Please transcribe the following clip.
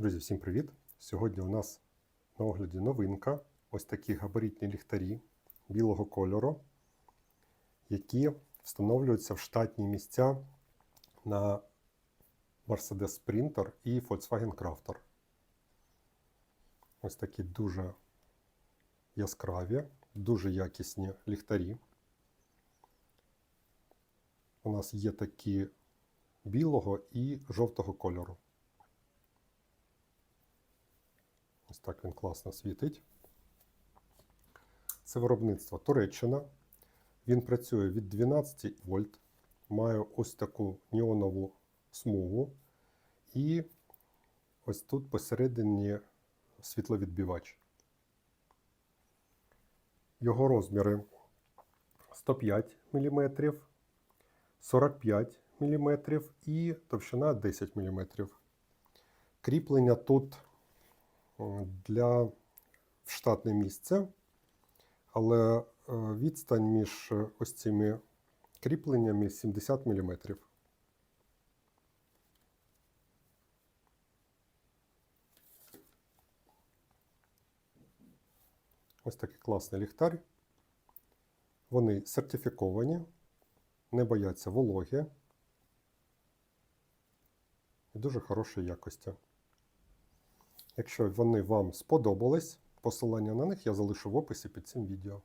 Друзі, всім привіт! Сьогодні у нас на огляді новинка. Ось такі габаритні ліхтарі білого кольору, які встановлюються в штатні місця на Mercedes Sprinter і Volkswagen Crafter. Ось такі дуже яскраві, дуже якісні ліхтарі. У нас є такі білого і жовтого кольору. Ось так він класно світить. Це виробництво Туреччина. Він працює від 12 вольт, має ось таку неонову смугу. І ось тут посередині світловідбивач. Його розміри 105 мм, 45 мм і товщина 10 мм. Кріплення тут для в штатне місце, але е, відстань між ось цими кріпленнями 70 мм. Ось такий класний ліхтар. Вони сертифіковані, не бояться вологи і дуже хорошої якості. Якщо вони вам сподобались, посилання на них я залишу в описі під цим відео.